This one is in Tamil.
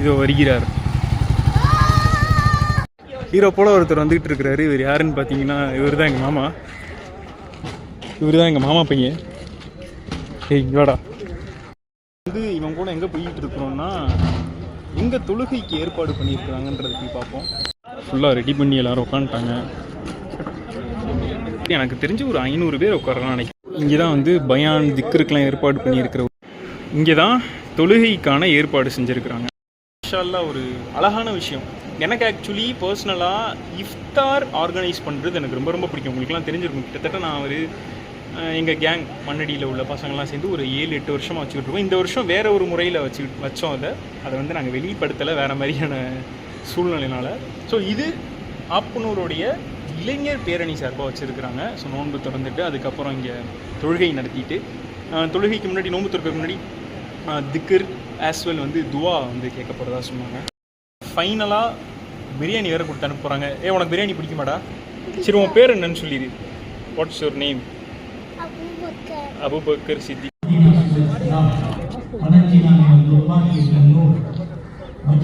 இதோ வருகிறார். ஹீரோ போல ஒருத்தர் வந்துகிட்டு இருக்கிறாரு. இவர் யாருன்னு பார்த்தீங்கன்னா இவர் தான் எங்கள் மாமா. இவர் தான் எங்கள் மாமா பையன். ஏய் இங்க வாடா. வந்து இவன் கூட எங்கே போய்கிட்டு இருக்கிறோம்னா எங்கே தொழுகைக்கு ஏற்பாடு பண்ணியிருக்கிறாங்கன்றதை போய் பார்ப்போம். ஃபுல்லாக ரெடி பண்ணி எல்லாரும் உட்காந்துட்டாங்க. எனக்கு தெரிஞ்சு ஒரு ஐநூறு பேர் உட்காரலாம் நினைக்கிறேன். இங்கே தான் வந்து பயான் திக்கருக்கெலாம் ஏற்பாடு பண்ணியிருக்கிற இங்கே தான் தொழுகைக்கான ஏற்பாடு செஞ்சுருக்கிறாங்க. மாஷால்லா ஒரு அழகான விஷயம். எனக்கு ஆக்சுவலி பர்சனலாக இஃப்தார் ஆர்கனைஸ் பண்ணுறது எனக்கு ரொம்ப ரொம்ப பிடிக்கும். உங்களுக்குலாம் தெரிஞ்சிருக்கும். கிட்டத்தட்ட நான் ஒரு எங்கள் கேங் மண்ணடியில் உள்ள பசங்கள்லாம் சேர்ந்து ஒரு ஏழு எட்டு வருஷமாக வச்சுக்கிட்டு இருக்கோம். இந்த வருஷம் வேற ஒரு முறையில் வச்சு வச்சோம் அதை. அதை வந்து நாங்கள் வெளிப்படுத்தலை வேறு மாதிரியான சூழ்நிலையினால். ஸோ இது ஆப்பனூருடைய இளைஞர் பேரணி சார்பாக வச்சுருக்கிறாங்க. ஸோ நோன்பு திறந்துட்டு அதுக்கப்புறம் இங்கே தொழுகை நடத்திட்டு தொழுகைக்கு முன்னாடி நோன்பு திறக்கிறதுக்கு முன்னாடி அஹ், திக்ர் ஆஸ்வெல் வந்து துவா வந்து கேட்க போகிறதா சொன்னாங்க ஃபைனலாக பிரியாணி வேறு கொடுத்து அனுப்ப போகிறாங்க ஏ உனக்கு பிரியாணி பிடிக்குமாடா? சரி உன் பேர் என்னன்னு சொல்லிடு. What's your name Abubakar. சித்தி.